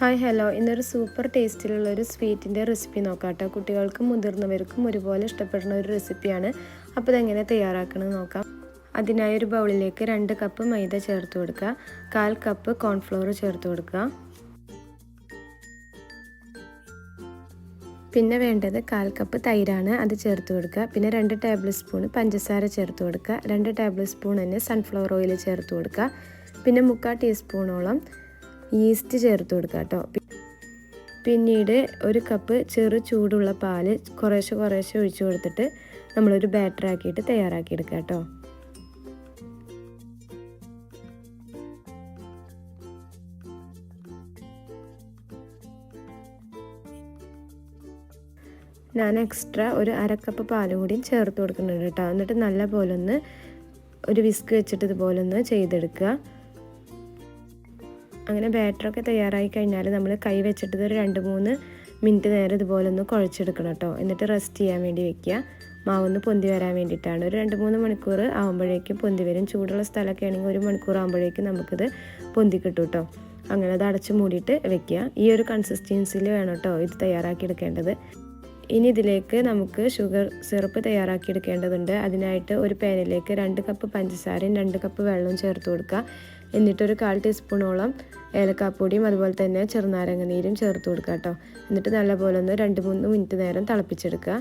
Hi hello. ഇന്നൊരു super ടേസ്റ്റിലുള്ള ഒരു സ്വീറ്റിന്റെ റെസിപ്പി നോക്കാം കേട്ടോ കുട്ടികൾക്കും മുതിർന്നവർക്കും ഒരുപോലെ ഇഷ്ടപ്പെടുന്ന ഒരു റെസിപ്പിയാണ്. അപ്പോൾ ഇതെങ്ങനെ തയ്യാറാക്കണമെന്ന് നോക്കാം. അതിനായി ഒരു ബൗളിലേക്ക് രണ്ട് കപ്പ് മൈദ ചേർത്ത് കൊടുക്കുക. കാൽ കപ്പ് കോൺഫ്ലോർ ചേർത്ത് കൊടുക്കുക. പിന്നെ വേണ്ടത് കാൽ കപ്പ് തൈരാണ് അത് ചേർത്ത് കൊടുക്കുക. പിന്നെ രണ്ട് ടേബിൾ സ്പൂൺ പഞ്ചസാര ചേർത്ത് കൊടുക്കുക. രണ്ട് ടേബിൾ സ്പൂൺ തന്നെ സൺഫ്ലവർ ഓയിൽ ചേർത്ത് കൊടുക്കുക. പിന്നെ മുക്കാൽ ടീസ്പൂണോളം ഈസ്റ്റ് ചേർത്ത് കൊടുക്കുക കേട്ടോ. പിന്നീട് ഒരു കപ്പ് ചെറു ചൂടുള്ള പാൽ കുറേശ്ശെ കുറേശ്ശെ ഒഴിച്ചു കൊടുത്തിട്ട് നമ്മളൊരു ബാറ്റർ ആക്കിയിട്ട് തയ്യാറാക്കി എടുക്കുക കേട്ടോ. ഞാൻ എക്സ്ട്രാ ഒരു അരക്കപ്പ് കപ്പ് പാലും കൂടിയും ചേർത്ത് കൊടുക്കുന്നുണ്ട് കേട്ടോ. എന്നിട്ട് നല്ല പോലെ ഒന്ന് ഒരു വിസ്ക് വെച്ചിട്ട് ഇതുപോലെ ഒന്ന് ചെയ്തെടുക്കുക. അങ്ങനെ ബാറ്ററൊക്കെ തയ്യാറായി കഴിഞ്ഞാൽ നമ്മൾ കൈ വെച്ചിട്ട് ഒരു രണ്ട് മൂന്ന് മിനിറ്റ് നേരം ഇതുപോലെ ഒന്ന് കുഴച്ചെടുക്കണം കേട്ടോ. എന്നിട്ട് റെസ്റ്റ് ചെയ്യാൻ വേണ്ടി വെക്കുക. മാവൊന്ന് പൊന്തി വരാൻ വേണ്ടിയിട്ടാണ്. ഒരു രണ്ട് മൂന്ന് മണിക്കൂർ ആകുമ്പോഴേക്കും പൊന്തി വരും. ചൂടുള്ള സ്ഥലമൊക്കെ ആണെങ്കിൽ ഒരു മണിക്കൂർ ആകുമ്പോഴേക്കും നമുക്കിത് പൊന്തി കിട്ടും കേട്ടോ. അങ്ങനെ അത് അടച്ച് മൂടിയിട്ട് വെക്കുക. ഈ ഒരു കൺസിസ്റ്റൻസിയിൽ വേണം കേട്ടോ ഇത് തയ്യാറാക്കി എടുക്കേണ്ടത്. ഇനി ഇതിലേക്ക് നമുക്ക് ഷുഗർ സിറപ്പ് തയ്യാറാക്കി എടുക്കേണ്ടതുണ്ട്. അതിനായിട്ട് ഒരു പാനിലേക്ക് രണ്ട് കപ്പ് പഞ്ചസാരയും രണ്ട് കപ്പ് വെള്ളവും ചേർത്ത് കൊടുക്കുക. എന്നിട്ടൊരു കാൽ ടീസ്പൂണോളം ഏലക്കാപ്പൊടിയും അതുപോലെ തന്നെ ചെറുനാരങ്ങ നീരും ചേർത്ത് കൊടുക്കുക കേട്ടോ. എന്നിട്ട് നല്ലപോലെ ഒന്ന് രണ്ട് മൂന്ന് മിനിറ്റ് നേരം തിളപ്പിച്ചെടുക്കുക.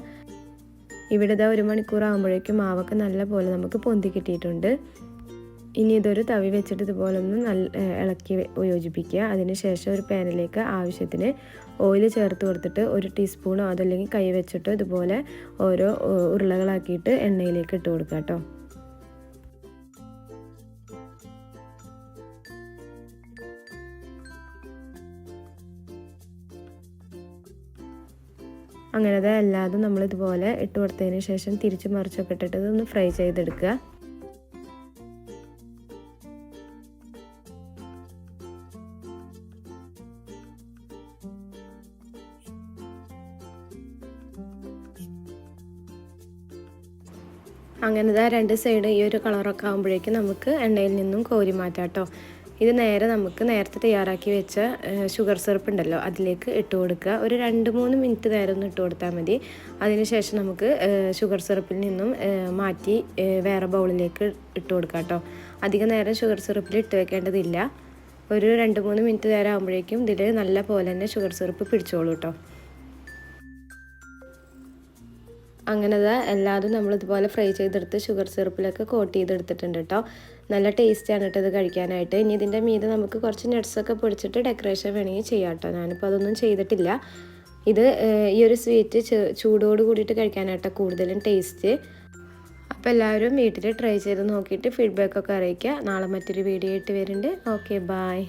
ഇവിടെ ഇതാ ഒരു മണിക്കൂർ ആകുമ്പോഴേക്കും മാവൊക്കെ നല്ലപോലെ നമുക്ക് പൊന്തി കിട്ടിയിട്ടുണ്ട്. ഇനി ഇതൊരു തവി വെച്ചിട്ട് ഇതുപോലെ ഒന്ന് നല്ല ഇളക്കി യോജിപ്പിക്കുക. അതിനുശേഷം ഒരു പാനിലേക്ക് ആവശ്യത്തിന് ഓയിൽ ചേർത്ത് കൊടുത്തിട്ട് ഒരു ടീസ്പൂണോ അതല്ലെങ്കിൽ കൈ വെച്ചിട്ടോ ഇതുപോലെ ഓരോ ഉരുളകളാക്കിയിട്ട് എണ്ണയിലേക്ക് ഇട്ട് കൊടുക്കുക കേട്ടോ. അങ്ങനെ അല്ലാതെ നമ്മൾ ഇതുപോലെ ഇട്ട് കൊടുത്തതിന് ശേഷം തിരിച്ച് മറിച്ചൊക്കെ ഇട്ടിട്ട് ഇതൊന്ന് ഫ്രൈ ചെയ്തെടുക്കുക. അങ്ങനെ രണ്ട് സൈഡ് ഈ ഒരു കളറൊക്കെ ആകുമ്പോഴേക്കും നമുക്ക് എണ്ണയിൽ നിന്നും കോരി മാറ്റാം കേട്ടോ. ഇത് നേരെ നമുക്ക് നേരത്തെ തയ്യാറാക്കി വെച്ച ഷുഗർ സിറപ്പ് ഉണ്ടല്ലോ അതിലേക്ക് ഇട്ട് കൊടുക്കുക. ഒരു രണ്ട് മൂന്ന് മിനിറ്റ് നേരം ഒന്ന് ഇട്ട് കൊടുത്താൽ മതി. അതിനുശേഷം നമുക്ക് ഷുഗർ സിറപ്പിൽ നിന്നും മാറ്റി വേറെ ബൗളിലേക്ക് ഇട്ട് കൊടുക്കുക കേട്ടോ. അധിക നേരം ഷുഗർ സിറപ്പിൽ ഇട്ട് വെക്കേണ്ടതില്ല. ഒരു രണ്ട് മൂന്ന് മിനിറ്റ് നേരം ആകുമ്പോഴേക്കും ഇതിൽ നല്ല പോലെ തന്നെ ഷുഗർ സിറപ്പ് പിടിച്ചോളൂ കേട്ടോ. അങ്ങനെ എല്ലാതും നമ്മൾ ഇതുപോലെ ഫ്രൈ ചെയ്തെടുത്ത് ഷുഗർ സിറപ്പിലൊക്കെ കോട്ട് ചെയ്തെടുത്തിട്ടുണ്ട് കേട്ടോ നല്ല ടേസ്റ്റാണ് കേട്ടോ ഇത് കഴിക്കാനായിട്ട്. ഇനി ഇതിന്റെ മീതെ നമുക്ക് കുറച്ച് നട്ട്സൊക്കെ പൊടിച്ചിട്ട് ഡെക്കറേഷൻ വേണമെങ്കിൽ ചെയ്യാം കേട്ടോ ഞാനിപ്പോൾ അതൊന്നും ചെയ്തിട്ടില്ല. ഇത് ഈ ഒരു സ്വീറ്റ് ചൂടോട് കൂടിയിട്ട് കഴിക്കാനായിട്ടാണ് കൂടുതലും ടേസ്റ്റ് അപ്പോൾ എല്ലാവരും വീട്ടിൽ ട്രൈ ചെയ്ത് നോക്കിയിട്ട് ഫീഡ്ബാക്കൊക്കെ അറിയിക്കുക നാളെ മറ്റൊരു വീഡിയോ ആയിട്ട് വരുന്നുണ്ട്. Okay bye